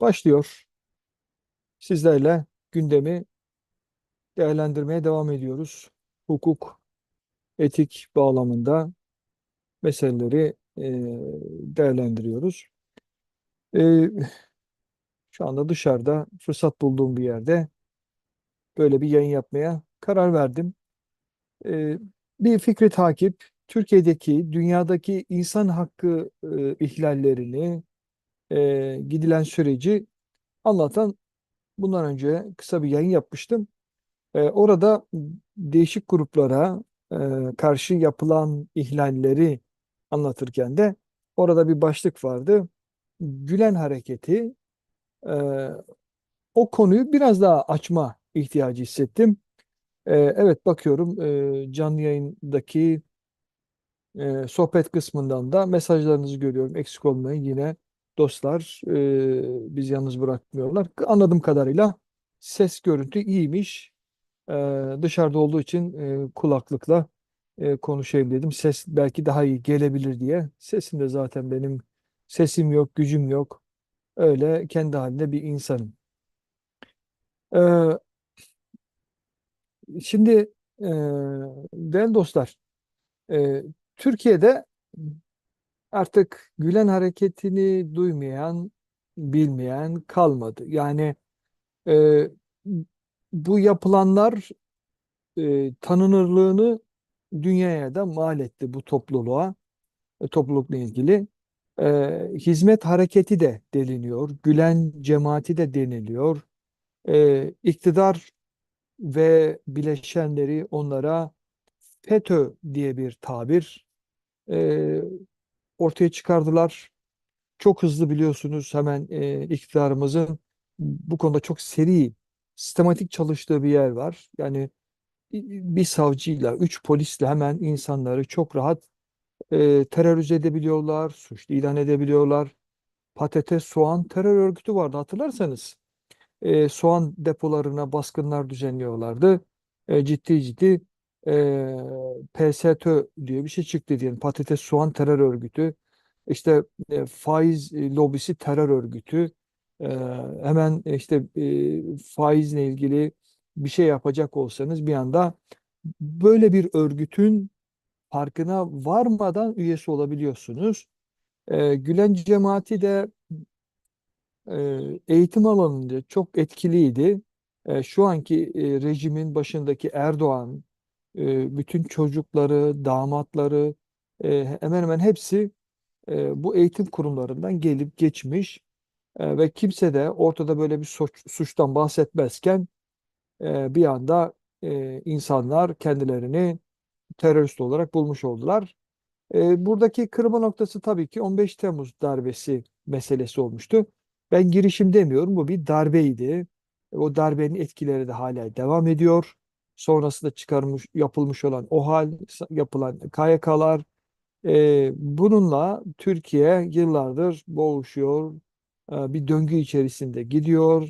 başlıyor. Sizlerle gündemi değerlendirmeye devam ediyoruz. Hukuk, etik bağlamında meseleleri e, değerlendiriyoruz. E, şu anda dışarıda fırsat bulduğum bir yerde böyle bir yayın yapmaya karar verdim. E, bir fikri takip, Türkiye'deki, dünyadaki insan hakkı ihlallerini, e, gidilen süreci anlatan bundan önce kısa bir yayın yapmıştım. E, orada değişik gruplara e, karşı yapılan ihlalleri anlatırken de orada bir başlık vardı. Gülen hareketi. E, o konuyu biraz daha açma ihtiyacı hissettim. E, evet bakıyorum e, canlı yayındaki e, sohbet kısmından da mesajlarınızı görüyorum. Eksik olmayın yine dostlar e, bizi yalnız bırakmıyorlar. Anladığım kadarıyla ses görüntü iyiymiş. E, dışarıda olduğu için e, kulaklıkla e, konuşayım dedim. Ses belki daha iyi gelebilir diye. Sesim de zaten benim sesim yok, gücüm yok. Öyle kendi halinde bir insanım. E, şimdi e, değerli dostlar, e, Türkiye'de artık Gülen hareketini duymayan, bilmeyen kalmadı. Yani e, bu yapılanlar e, tanınırlığını dünyaya da mal etti bu topluluğa, e, toplulukla ilgili. E, hizmet hareketi de deniliyor, Gülen cemaati de deniliyor. E, iktidar ve bileşenleri onlara FETÖ diye bir tabir e, ortaya çıkardılar. Çok hızlı biliyorsunuz hemen e, iktidarımızın bu konuda çok seri, sistematik çalıştığı bir yer var. Yani bir savcıyla, üç polisle hemen insanları çok rahat e, terörize edebiliyorlar, suçlu ilan edebiliyorlar. Patates, soğan terör örgütü vardı hatırlarsanız. E, soğan depolarına baskınlar düzenliyorlardı. E, ciddi ciddi e, PSTÖ diye bir şey çıktı diyelim. Patates, soğan terör örgütü. İşte e, faiz e, lobisi terör örgütü. E, hemen işte e, faizle ilgili bir şey yapacak olsanız bir anda böyle bir örgütün farkına varmadan üyesi olabiliyorsunuz. E, Gülen cemaati de e, eğitim alanında çok etkiliydi. E, şu anki e, rejimin başındaki Erdoğan, bütün çocukları, damatları e, hemen hemen hepsi bu eğitim kurumlarından gelip geçmiş ve kimse de ortada böyle bir suç, suçtan bahsetmezken bir anda insanlar kendilerini terörist olarak bulmuş oldular. Buradaki kırılma noktası tabii ki 15 Temmuz darbesi meselesi olmuştu. Ben girişim demiyorum, bu bir darbeydi. O darbenin etkileri de hala devam ediyor. Sonrasında çıkarmış, yapılmış olan OHAL, yapılan KYK'lar, e, bununla Türkiye yıllardır boğuşuyor, e, bir döngü içerisinde gidiyor.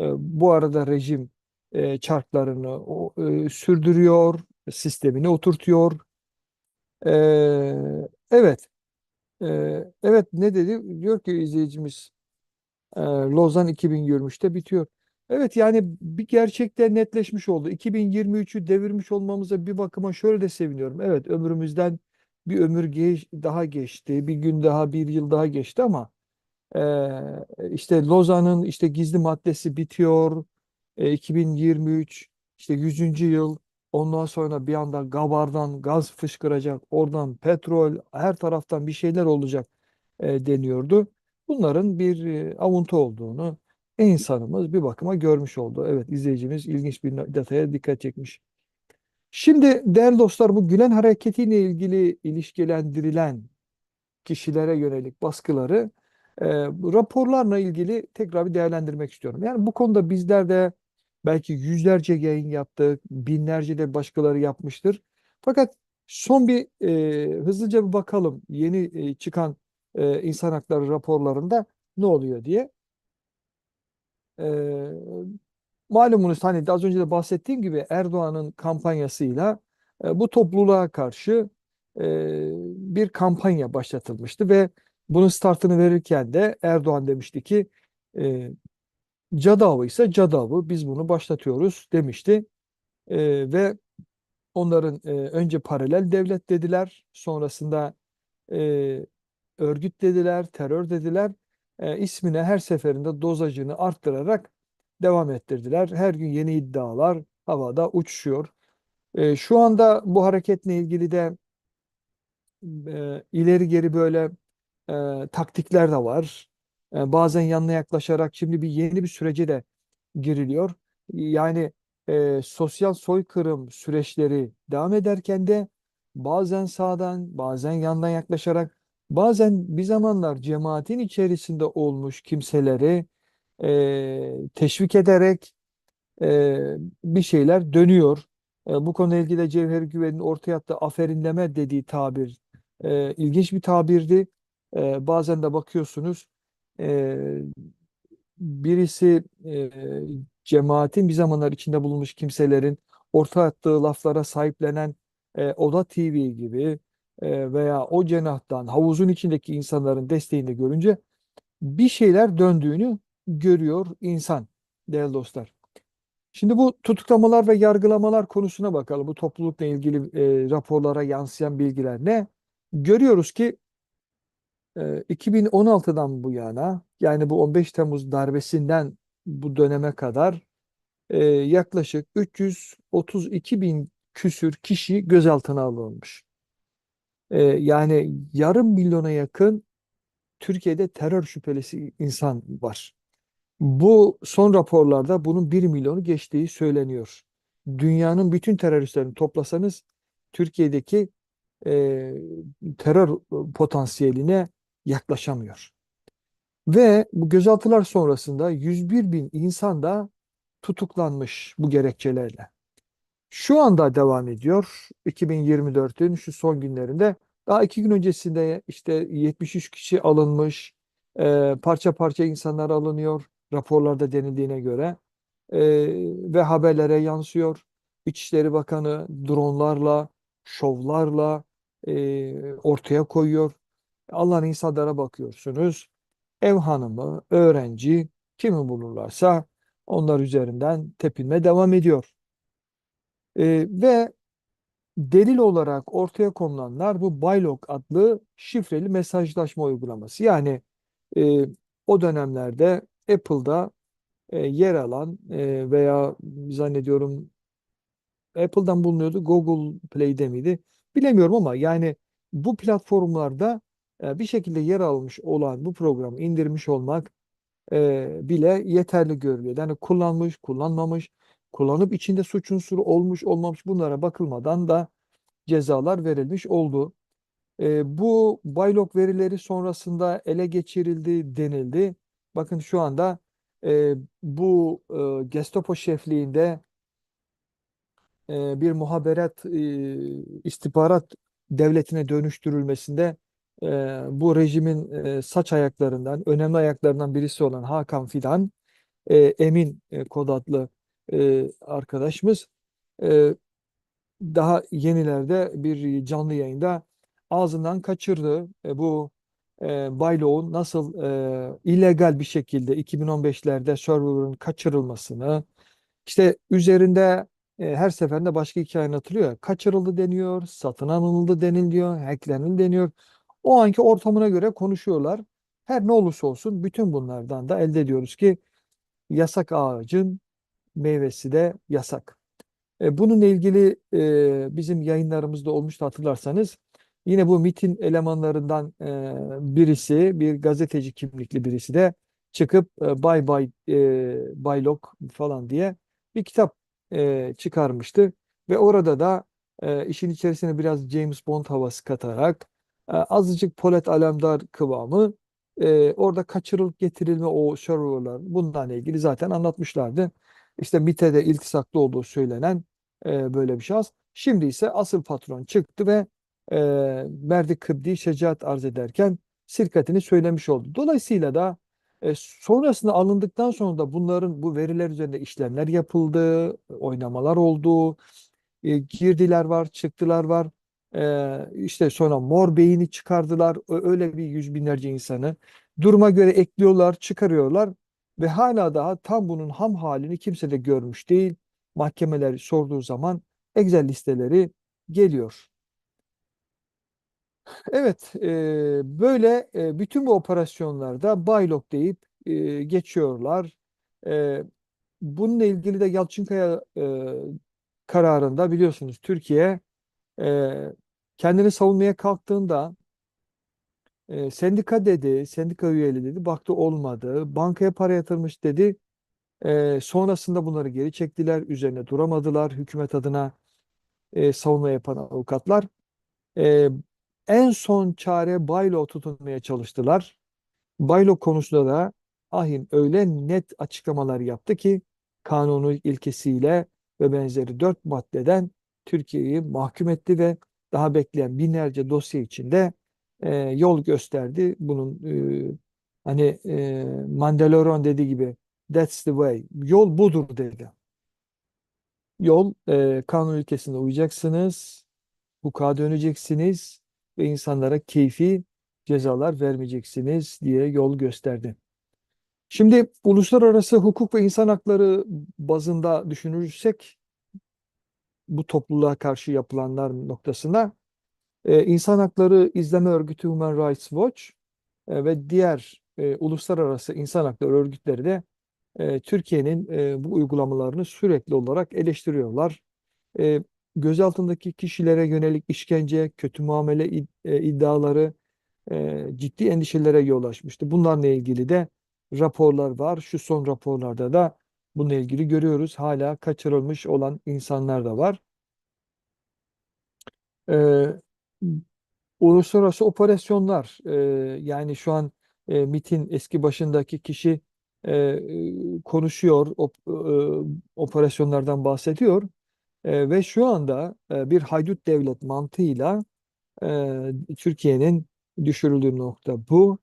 E, bu arada rejim e, çarklarını o, e, sürdürüyor, sistemini oturtuyor. E, evet, e, evet ne dedi? Diyor ki izleyicimiz, e, Lozan 2023'te bitiyor. Evet yani bir gerçekten netleşmiş oldu. 2023'ü devirmiş olmamıza bir bakıma şöyle de seviniyorum. Evet ömrümüzden bir ömür geç, daha geçti, bir gün daha, bir yıl daha geçti ama e, işte Lozan'ın işte gizli maddesi bitiyor. E, 2023 işte 100. yıl. Ondan sonra bir anda Gabar'dan gaz fışkıracak, oradan petrol, her taraftan bir şeyler olacak e, deniyordu. Bunların bir e, avuntu olduğunu insanımız bir bakıma görmüş oldu. Evet izleyicimiz ilginç bir detaya dikkat çekmiş. Şimdi değerli dostlar bu Gülen hareketiyle ilgili ilişkilendirilen kişilere yönelik baskıları e, raporlarla ilgili tekrar bir değerlendirmek istiyorum. Yani bu konuda bizler de belki yüzlerce yayın yaptık, binlerce de başkaları yapmıştır. Fakat son bir e, hızlıca bir bakalım yeni e, çıkan e, insan hakları raporlarında ne oluyor diye. E, malumunuz hani az önce de bahsettiğim gibi Erdoğan'ın kampanyasıyla e, bu topluluğa karşı e, bir kampanya başlatılmıştı ve bunun startını verirken de Erdoğan demişti ki E, cadı avı ise cadı avı biz bunu başlatıyoruz demişti. E, ve onların e, önce paralel devlet dediler sonrasında e, örgüt dediler, terör dediler. E, ismine her seferinde dozajını arttırarak devam ettirdiler. Her gün yeni iddialar havada uçuşuyor. E, şu anda bu hareketle ilgili de e, ileri geri böyle e, taktikler de var. E, bazen yanına yaklaşarak şimdi bir yeni bir sürece de giriliyor. Yani e, sosyal soykırım süreçleri devam ederken de bazen sağdan, bazen yandan yaklaşarak, bazen bir zamanlar cemaatin içerisinde olmuş kimseleri e, teşvik ederek e, bir şeyler dönüyor. E, bu konuyla ilgili Cevher Güven'in ortaya attığı aferinleme dediği tabir e, ilginç bir tabirdi. E, bazen de bakıyorsunuz e, birisi e, cemaatin bir zamanlar içinde bulunmuş kimselerin orta attığı laflara sahiplenen e, Oda TV gibi veya o cenahtan havuzun içindeki insanların desteğini görünce bir şeyler döndüğünü görüyor insan değerli dostlar. Şimdi bu tutuklamalar ve yargılamalar konusuna bakalım. Bu toplulukla ilgili e, raporlara yansıyan bilgiler ne? Görüyoruz ki e, 2016'dan bu yana yani bu 15 Temmuz darbesinden bu döneme kadar e, yaklaşık 332 bin küsür kişi gözaltına alınmış. E, yani yarım milyona yakın Türkiye'de terör şüphelisi insan var. Bu son raporlarda bunun 1 milyonu geçtiği söyleniyor. Dünyanın bütün teröristlerini toplasanız Türkiye'deki e, terör potansiyeline yaklaşamıyor. Ve bu gözaltılar sonrasında 101 bin insan da tutuklanmış bu gerekçelerle. Şu anda devam ediyor. 2024'ün şu son günlerinde. Daha iki gün öncesinde işte 73 kişi alınmış. E, parça parça insanlar alınıyor. Raporlarda denildiğine göre. E, ve haberlere yansıyor. İçişleri Bakanı dronlarla, şovlarla e, ortaya koyuyor. Allah'ın insanlara bakıyorsunuz. Ev hanımı, öğrenci, kimi bulurlarsa onlar üzerinden tepinme devam ediyor. E, ve delil olarak ortaya konulanlar bu Bylog adlı şifreli mesajlaşma uygulaması. Yani e, o dönemlerde Apple'da e, yer alan e, veya zannediyorum Apple'dan bulunuyordu, Google Play'de miydi? Bilemiyorum ama yani bu platformlarda e, bir şekilde yer almış olan bu programı indirmiş olmak e, bile yeterli görülüyor. Yani kullanmış, kullanmamış, kullanıp içinde suç unsuru olmuş, olmamış bunlara bakılmadan da cezalar verilmiş oldu. E, bu Baylok verileri sonrasında ele geçirildi denildi. Bakın şu anda e, bu e, Gestapo şefliğinde e, bir muhaberat e, istihbarat devletine dönüştürülmesinde e, bu rejimin e, saç ayaklarından, önemli ayaklarından birisi olan Hakan Fidan, e, Emin e, kod adlı e, arkadaşımız e, daha yenilerde bir canlı yayında ağzından kaçırdı. E, bu e, Bayloğ'un nasıl e, illegal bir şekilde 2015'lerde server'ın kaçırılmasını, işte üzerinde e, her seferinde başka hikaye anlatılıyor. Kaçırıldı deniyor, satın alındı deniliyor, hacklenildi deniyor. O anki ortamına göre konuşuyorlar. Her ne olursa olsun bütün bunlardan da elde ediyoruz ki yasak ağacın meyvesi de yasak. E, bununla ilgili e, bizim yayınlarımızda olmuştu hatırlarsanız. Yine bu MIT'in elemanlarından e, birisi, bir gazeteci kimlikli birisi de çıkıp Bay Bay e, Baylok falan diye bir kitap çıkarmıştı. Ve orada da işin içerisine biraz James Bond havası katarak azıcık Polat Alemdar kıvamı orada kaçırılıp getirilme o serverlar bunlarla ilgili zaten anlatmışlardı. İşte MIT'e iltisaklı olduğu söylenen e, böyle bir şahıs. Şimdi ise asıl patron çıktı ve e, Merdi Kıbdi şecaat arz ederken sirkatini söylemiş oldu. Dolayısıyla da e, sonrasında alındıktan sonra da bunların bu veriler üzerinde işlemler yapıldı, oynamalar oldu, e, girdiler var, çıktılar var. E, işte sonra mor beyni çıkardılar. Öyle bir yüz binlerce insanı. Duruma göre ekliyorlar, çıkarıyorlar. Ve hala daha tam bunun ham halini kimse de görmüş değil. Mahkemeler sorduğu zaman Excel listeleri geliyor. Evet, e, böyle e, bütün bu operasyonlarda baylok deyip e, geçiyorlar. E, bununla ilgili de Yalçınkaya e, kararında biliyorsunuz Türkiye e, kendini savunmaya kalktığında e, sendika dedi, sendika üyeli dedi, baktı olmadı. Bankaya para yatırmış dedi. E, sonrasında bunları geri çektiler, üzerine duramadılar. Hükümet adına e, savunma yapan avukatlar. E, en son çare Baylo tutunmaya çalıştılar. Baylo konusunda da Ahim öyle net açıklamalar yaptı ki kanunu ilkesiyle ve benzeri dört maddeden Türkiye'yi mahkum etti ve daha bekleyen binlerce dosya içinde e, yol gösterdi. Bunun e, hani e, Mandalorian dediği gibi that's the way. Yol budur dedi. Yol e, kanun ülkesinde uyacaksınız, hukuka döneceksiniz ve insanlara keyfi cezalar vermeyeceksiniz diye yol gösterdi. Şimdi uluslararası hukuk ve insan hakları bazında düşünürsek bu topluluğa karşı yapılanlar noktasına e, İnsan Hakları İzleme Örgütü Human Rights Watch e, ve diğer e, uluslararası insan hakları örgütleri de e, Türkiye'nin e, bu uygulamalarını sürekli olarak eleştiriyorlar. E, gözaltındaki kişilere yönelik işkence, kötü muamele id- e, iddiaları e, ciddi endişelere yol açmıştı. Bunlarla ilgili de raporlar var. Şu son raporlarda da bununla ilgili görüyoruz. Hala kaçırılmış olan insanlar da var. E, uluslararası operasyonlar e, yani şu an e, MİT'in eski başındaki kişi e, konuşuyor, op- e, operasyonlardan bahsediyor E, ve şu anda e, bir haydut devlet mantığıyla e, Türkiye'nin düşürüldüğü nokta bu.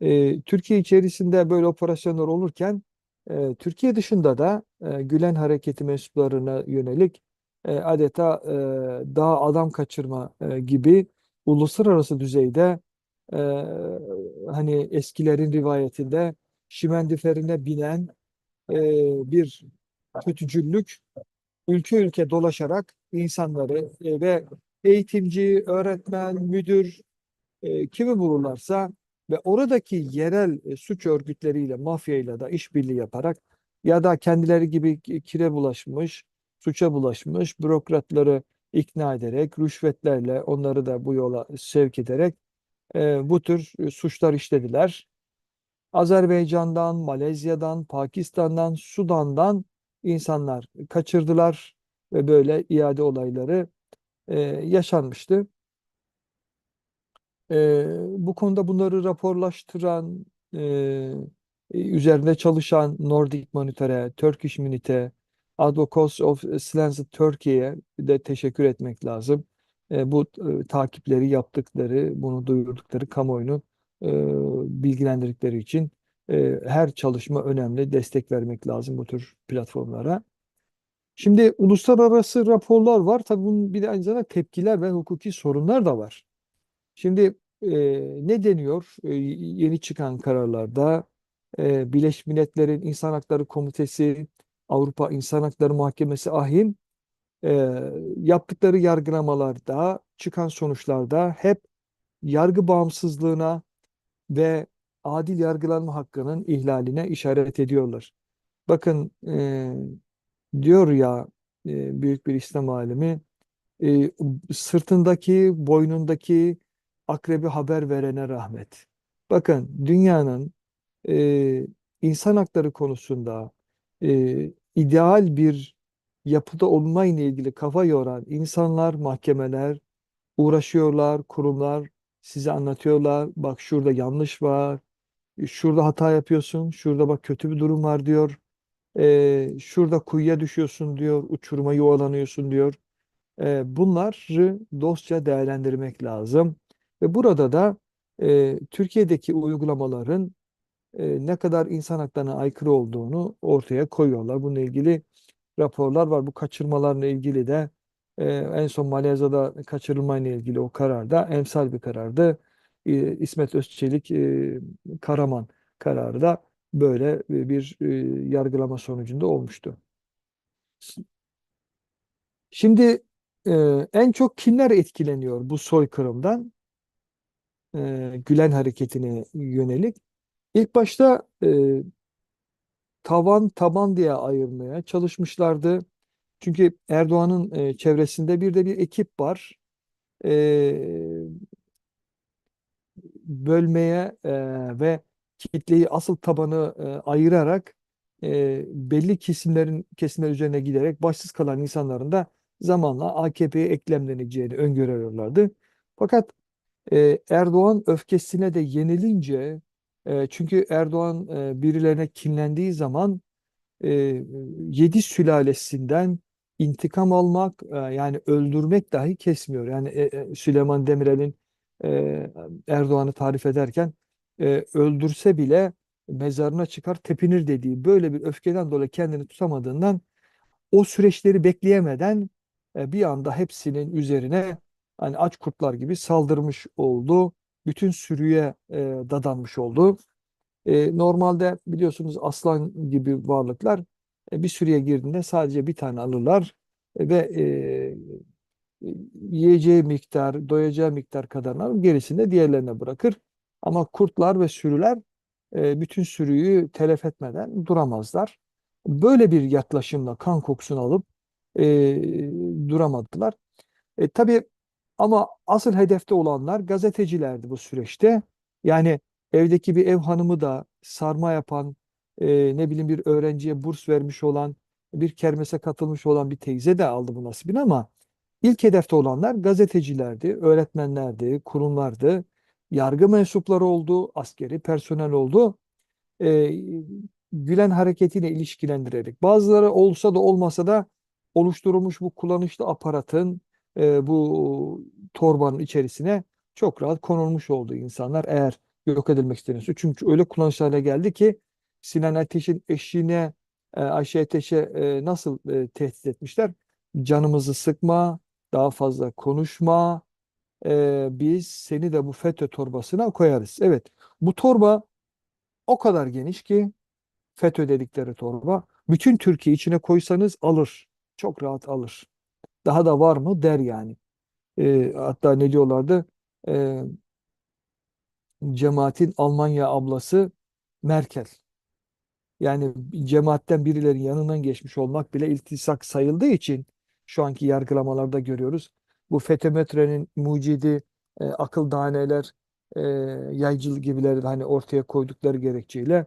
E, Türkiye içerisinde böyle operasyonlar olurken e, Türkiye dışında da e, Gülen Hareketi mensuplarına yönelik e, adeta e, daha adam kaçırma e, gibi uluslararası düzeyde e, hani eskilerin rivayetinde şimendiferine binen e, bir kötücüllük ülke ülke dolaşarak insanları e, ve eğitimci, öğretmen, müdür e, kimi bulurlarsa ve oradaki yerel e, suç örgütleriyle, mafyayla da işbirliği yaparak ya da kendileri gibi ki- kire bulaşmış, suça bulaşmış bürokratları ikna ederek, rüşvetlerle onları da bu yola sevk ederek e, bu tür e, suçlar işlediler. Azerbaycan'dan, Malezya'dan, Pakistan'dan, Sudan'dan insanlar kaçırdılar ve böyle iade olayları e, yaşanmıştı. Ee, bu konuda bunları raporlaştıran, e, üzerinde çalışan Nordic Monitor'e, Turkish Minute, Advocates of Silence Turkey'ye de teşekkür etmek lazım. E, bu e, takipleri yaptıkları, bunu duyurdukları kamuoyunu e, bilgilendirdikleri için e, her çalışma önemli. Destek vermek lazım bu tür platformlara. Şimdi uluslararası raporlar var. Tabii bunun bir de aynı zamanda tepkiler ve hukuki sorunlar da var. Şimdi e, ne deniyor E, yeni çıkan kararlarda? E, Birleşmiş Milletler'in İnsan Hakları Komitesi, Avrupa İnsan Hakları Mahkemesi AHİM e, yaptıkları yargılamalarda çıkan sonuçlarda hep yargı bağımsızlığına ve adil yargılanma hakkının ihlaline işaret ediyorlar. Bakın e, diyor ya e, büyük bir İslam alimi e, sırtındaki, boynundaki akrebi haber verene rahmet. Bakın dünyanın e, insan hakları konusunda e, ideal bir yapıda olmayla ilgili kafa yoran insanlar, mahkemeler uğraşıyorlar, kurumlar size anlatıyorlar. Bak şurada yanlış var, şurada hata yapıyorsun, şurada bak kötü bir durum var diyor. E, şurada kuyuya düşüyorsun diyor, uçuruma yuvalanıyorsun diyor. E, bunları dostça değerlendirmek lazım. Ve burada da e, Türkiye'deki uygulamaların e, ne kadar insan haklarına aykırı olduğunu ortaya koyuyorlar. Bununla ilgili raporlar var. Bu kaçırmalarla ilgili de e, en son Malezya'da kaçırılmayla ilgili o karar da emsal bir karardı. E, İsmet Özçelik e, Karaman kararı da böyle bir e, yargılama sonucunda olmuştu. Şimdi e, en çok kimler etkileniyor bu soykırımdan? E, Gülen hareketine yönelik. İlk başta e, tavan taban diye ayırmaya çalışmışlardı. Çünkü Erdoğan'ın e, çevresinde bir de bir ekip var. E, bölmeye e, ve kitleyi asıl tabanı e, ayırarak e, belli kesimlerin kesimler üzerine giderek başsız kalan insanların da zamanla AKP'ye eklemleneceğini öngörüyorlardı. Fakat e, Erdoğan öfkesine de yenilince çünkü Erdoğan birilerine kinlendiği zaman yedi sülalesinden intikam almak yani öldürmek dahi kesmiyor. Yani e, e, Süleyman Demirel'in Erdoğan'ı tarif ederken öldürse bile mezarına çıkar tepinir dediği böyle bir öfkeden dolayı kendini tutamadığından o süreçleri bekleyemeden bir anda hepsinin üzerine hani aç kurtlar gibi saldırmış oldu. Bütün sürüye e, dadanmış oldu. E, normalde biliyorsunuz aslan gibi varlıklar e, bir sürüye girdiğinde sadece bir tane alırlar ve e, yiyeceği miktar, doyacağı miktar kadarını alır, gerisini de diğerlerine bırakır. Ama kurtlar ve sürüler e, bütün sürüyü telef etmeden duramazlar. Böyle bir yaklaşımla kan kokusunu alıp e, duramadılar. E, tabii ama asıl hedefte olanlar gazetecilerdi bu süreçte. Yani evdeki bir ev hanımı da sarma yapan, e, ne bileyim bir öğrenciye burs vermiş olan, bir kermese katılmış olan bir teyze de aldı bu nasibini ama ilk hedefte olanlar gazetecilerdi, öğretmenlerdi, kurumlardı, yargı mensupları oldu, askeri personel oldu. E, Gülen hareketiyle ilişkilendirerek. Bazıları olsa da olmasa da oluşturulmuş bu kullanışlı aparatın e, bu torbanın içerisine çok rahat konulmuş oldu insanlar eğer yok edilmek isteniyorsa. Çünkü öyle kullanışlı hale geldi ki Sinan Ateş'in eşine e, Ayşe Ateş'e e, nasıl e, tehdit etmişler? Canımızı sıkma, daha fazla konuşma, e, biz seni de bu FETÖ torbasına koyarız. Evet, bu torba o kadar geniş ki FETÖ dedikleri torba. Bütün Türkiye içine koysanız alır. Çok rahat alır. Daha da var mı der yani. E, hatta ne diyorlardı? E, cemaatin Almanya ablası Merkel. Yani cemaatten birilerin yanından geçmiş olmak bile iltisak sayıldığı için şu anki yargılamalarda görüyoruz. Bu FETÖ-METRE'nin mucidi e, akıl daneler, e, yaycılık gibileri hani ortaya koydukları gerekçeyle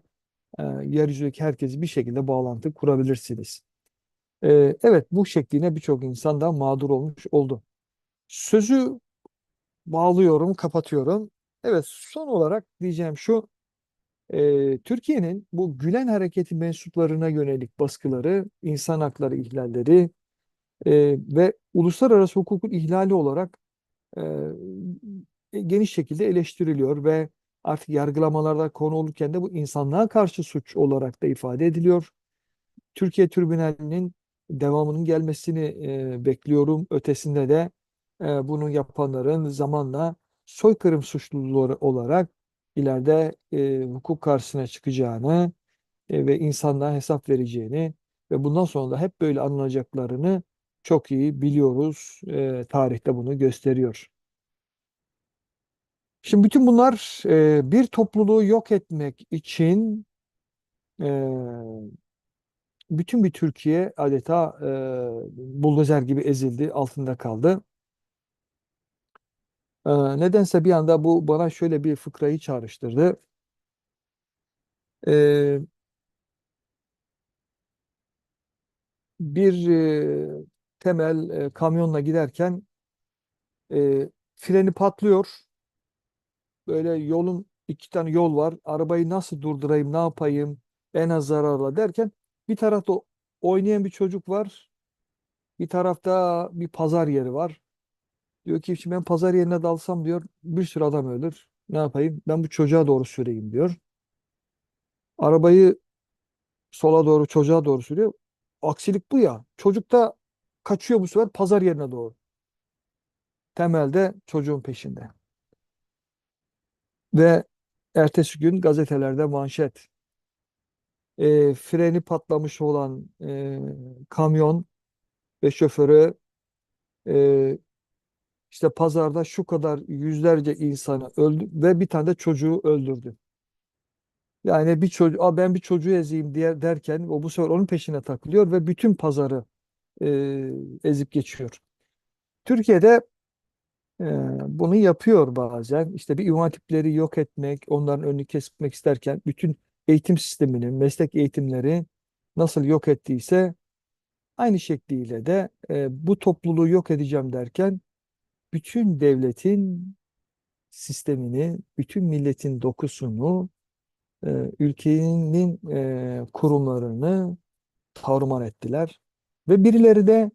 e, yeryüzündeki herkesi bir şekilde bağlantı kurabilirsiniz. E, evet bu şekline birçok insan da mağdur olmuş oldu. Sözü bağlıyorum, kapatıyorum. Evet son olarak diyeceğim şu. e, Türkiye'nin bu Gülen Hareketi mensuplarına yönelik baskıları, insan hakları ihlalleri e, ve uluslararası hukukun ihlali olarak e, geniş şekilde eleştiriliyor ve artık yargılamalarda konu olurken de bu insanlığa karşı suç olarak da ifade ediliyor. Türkiye Tribünali'nin devamının gelmesini e, bekliyorum. Ötesinde de e, bunu yapanların zamanla soykırım suçluları olarak ileride e, hukuk karşısına çıkacağını e, ve insanlığa hesap vereceğini ve bundan sonra da hep böyle anılacaklarını çok iyi biliyoruz. E, tarihte bunu gösteriyor. Şimdi bütün bunlar e, bir topluluğu yok etmek için e, bütün bir Türkiye adeta e, buldozer gibi ezildi, altında kaldı. E, nedense bir anda bu bana şöyle bir fıkrayı çağrıştırdı. E, bir e, temel e, kamyonla giderken e, freni patlıyor. Böyle yolun iki tane yol var. Arabayı nasıl durdurayım, ne yapayım, en az zararla derken bir tarafta oynayan bir çocuk var. Bir tarafta bir pazar yeri var. Diyor ki şimdi ben pazar yerine dalsam diyor bir sürü adam ölür. Ne yapayım? Ben bu çocuğa doğru süreyim diyor. Arabayı sola doğru çocuğa doğru sürüyor. Aksilik bu ya. Çocuk da kaçıyor bu sefer pazar yerine doğru. Temelde çocuğun peşinde. Ve ertesi gün gazetelerde manşet. E, freni patlamış olan e, kamyon ve şoförü e, işte pazarda şu kadar yüzlerce insanı öldü ve bir tane de çocuğu öldürdü. Yani bir çocuğu, "Aa, ben bir çocuğu ezeyim diye derken o bu sefer onun peşine takılıyor ve bütün pazarı e, ezip geçiyor. Türkiye'de e, bunu yapıyor bazen. İşte bir İmam Hatipleri yok etmek, onların önünü kesmek isterken bütün eğitim sistemini, meslek eğitimleri nasıl yok ettiyse aynı şekliyle de e, bu topluluğu yok edeceğim derken bütün devletin sistemini, bütün milletin dokusunu, e, ülkenin e, kurumlarını tarumar ettiler. Ve birileri de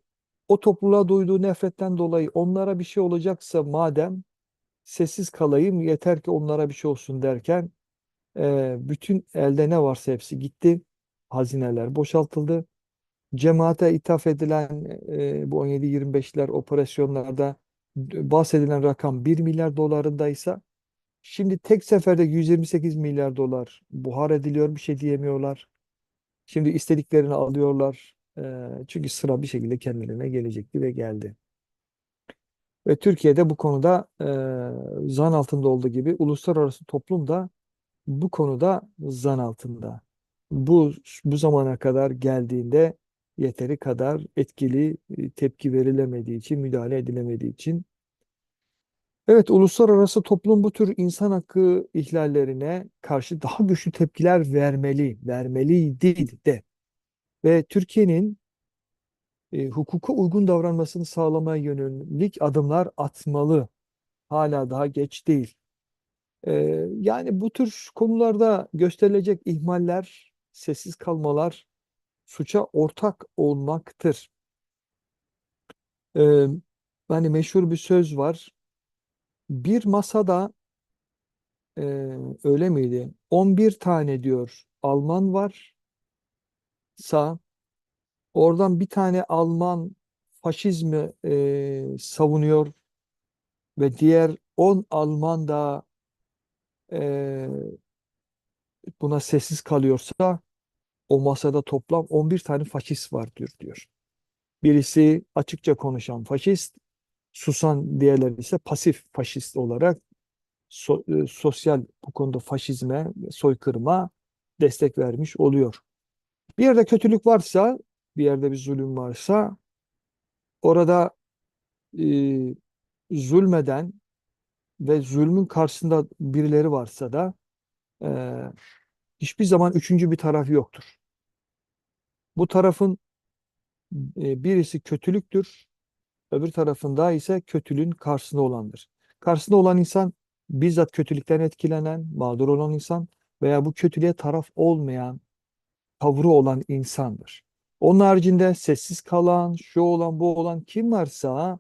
o topluluğa duyduğu nefretten dolayı onlara bir şey olacaksa madem sessiz kalayım yeter ki onlara bir şey olsun derken e, bütün elde ne varsa hepsi gitti. Hazineler boşaltıldı. Cemaate ithaf edilen e, bu 17-25'ler operasyonlarda bahsedilen rakam 1 milyar dolarındaysa şimdi tek seferde 128 milyar dolar buhar ediliyor bir şey diyemiyorlar. Şimdi istediklerini alıyorlar. E, çünkü sıra bir şekilde kendilerine gelecekti ve geldi. Ve Türkiye'de bu konuda e, zan altında olduğu gibi uluslararası toplum da bu konuda zan altında. Bu bu zamana kadar geldiğinde yeteri kadar etkili e, tepki verilemediği için, müdahale edilemediği için. Evet, uluslararası toplum bu tür insan hakkı ihlallerine karşı daha güçlü tepkiler vermeli, vermeliydi de. Ve Türkiye'nin e, hukuka uygun davranmasını sağlamaya yönelik adımlar atmalı. Hala daha geç değil. E, yani bu tür konularda gösterilecek ihmaller, sessiz kalmalar suça ortak olmaktır. E, hani meşhur bir söz var. Bir masada e, öyle miydi? 11 tane diyor Alman varsa oradan bir tane Alman faşizmi e, savunuyor ve diğer 10 Alman da e, buna sessiz kalıyorsa o masada toplam 11 tane faşist vardır diyor. Birisi açıkça konuşan faşist, susan diğerleri ise pasif faşist olarak so- e, sosyal bu konuda faşizme, soykırıma destek vermiş oluyor. Bir yerde kötülük varsa, bir yerde bir zulüm varsa orada e, zulmeden ve zulmün karşısında birileri varsa da e, hiçbir zaman üçüncü bir taraf yoktur. Bu tarafın e, birisi kötülüktür, öbür tarafında ise kötülüğün karşısında olandır. Karşısında olan insan bizzat kötülükten etkilenen, mağdur olan insan veya bu kötülüğe taraf olmayan, tavrı olan insandır. Onun haricinde sessiz kalan, şu olan, bu olan kim varsa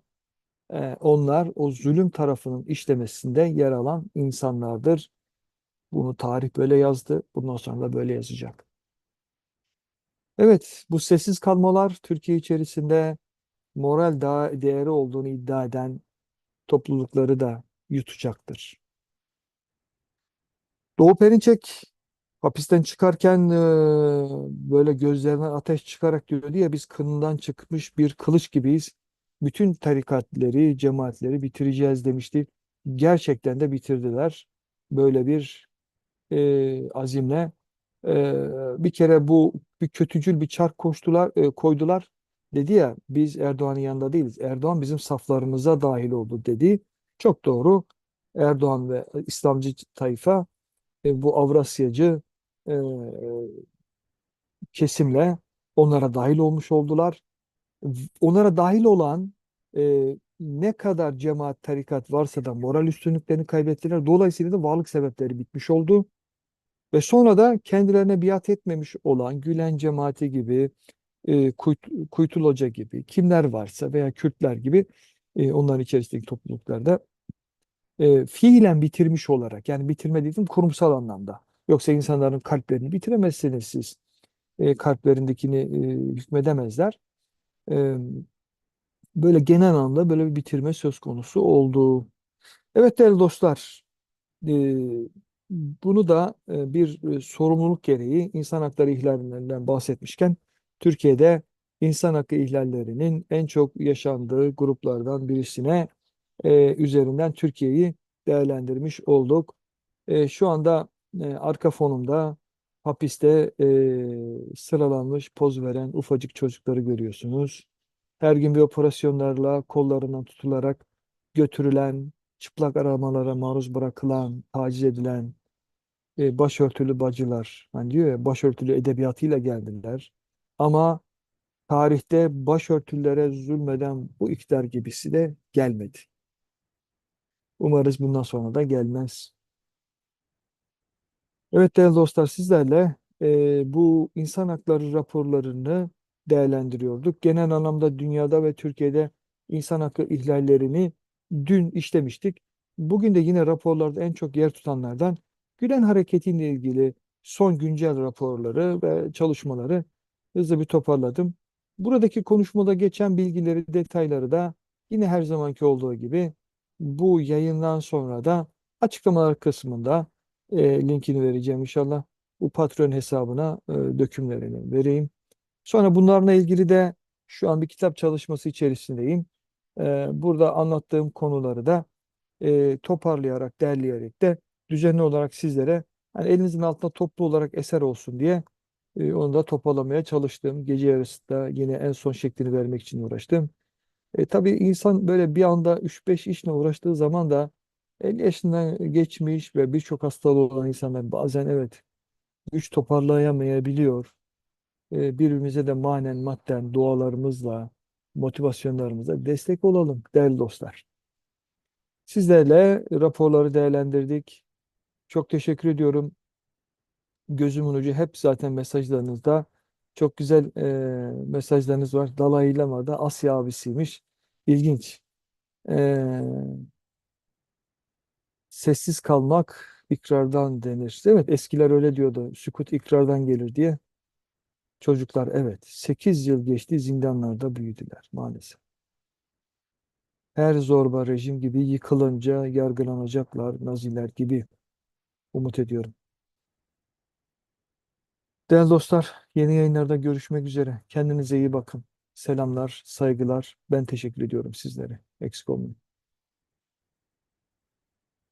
onlar o zulüm tarafının işlemesinde yer alan insanlardır. Bunu tarih böyle yazdı. Bundan sonra da böyle yazacak. Evet, bu sessiz kalmalar Türkiye içerisinde moral değeri olduğunu iddia eden toplulukları da yutacaktır. Doğu Perinçek hapisten çıkarken e, böyle gözlerinden ateş çıkarak diyordu ya biz kınından çıkmış bir kılıç gibiyiz. Bütün tarikatleri, cemaatleri bitireceğiz demişti. Gerçekten de bitirdiler. Böyle bir e, azimle e, bir kere bu bir kötücül bir çark koştular, e, koydular. Dedi ya biz Erdoğan'ın yanında değiliz. Erdoğan bizim saflarımıza dahil oldu dedi. Çok doğru. Erdoğan ve İslamcı tayfa e, bu Avrasyacı e, kesimle onlara dahil olmuş oldular. Onlara dahil olan e, ne kadar cemaat, tarikat varsa da moral üstünlüklerini kaybettiler. Dolayısıyla da varlık sebepleri bitmiş oldu. Ve sonra da kendilerine biat etmemiş olan Gülen cemaati gibi, e, Kuyt, Kuytul Hoca gibi, kimler varsa veya Kürtler gibi e, onların içerisindeki topluluklarda e, fiilen bitirmiş olarak, yani bitirme dedim kurumsal anlamda. Yoksa insanların kalplerini bitiremezsiniz siz. E, kalplerindekini e, hükmedemezler. E, böyle genel anlamda böyle bir bitirme söz konusu oldu. Evet değerli dostlar, e, bunu da e, bir e, sorumluluk gereği insan hakları ihlallerinden bahsetmişken Türkiye'de insan hakkı ihlallerinin en çok yaşandığı gruplardan birisine e, üzerinden Türkiye'yi değerlendirmiş olduk. E, şu anda e, arka fonumda hapiste e, sıralanmış poz veren ufacık çocukları görüyorsunuz. Her gün bir operasyonlarla kollarından tutularak götürülen, çıplak aramalara maruz bırakılan, taciz edilen e, başörtülü bacılar. Hani diyor ya başörtülü edebiyatıyla geldiler. Ama tarihte başörtülere zulmeden bu iktidar gibisi de gelmedi. Umarız bundan sonra da gelmez. Evet değerli dostlar sizlerle e, bu insan hakları raporlarını değerlendiriyorduk. Genel anlamda dünyada ve Türkiye'de insan hakkı ihlallerini dün işlemiştik. Bugün de yine raporlarda en çok yer tutanlardan Gülen hareketiyle ilgili son güncel raporları ve çalışmaları hızlı bir toparladım. Buradaki konuşmada geçen bilgileri, detayları da yine her zamanki olduğu gibi bu yayından sonra da açıklamalar kısmında e, linkini vereceğim inşallah. Bu Patreon hesabına e, dökümlerini vereyim. Sonra bunlarla ilgili de şu an bir kitap çalışması içerisindeyim. E, burada anlattığım konuları da e, toparlayarak, derleyerek de düzenli olarak sizlere hani elinizin altında toplu olarak eser olsun diye e, onu da toparlamaya çalıştım. Gece yarısında yine en son şeklini vermek için uğraştım. E, tabii insan böyle bir anda 3-5 işle uğraştığı zaman da 50 yaşından geçmiş ve birçok hastalığı olan insanlar bazen evet güç toparlayamayabiliyor. E, birbirimize de manen madden dualarımızla, motivasyonlarımızla destek olalım değerli dostlar. Sizlerle raporları değerlendirdik. Çok teşekkür ediyorum. Gözümün ucu hep zaten mesajlarınızda. Çok güzel e, mesajlarınız var. Dalai Lama da Asya abisiymiş. İlginç. E, sessiz kalmak ikrardan denir. Evet eskiler öyle diyordu. Sükut ikrardan gelir diye. Çocuklar evet 8 yıl geçti zindanlarda büyüdüler maalesef. Her zorba rejim gibi yıkılınca yargılanacaklar Naziler gibi umut ediyorum. Değerli dostlar, yeni yayınlarda görüşmek üzere. Kendinize iyi bakın. Selamlar, saygılar. Ben teşekkür ediyorum sizlere. Eksik olmayın.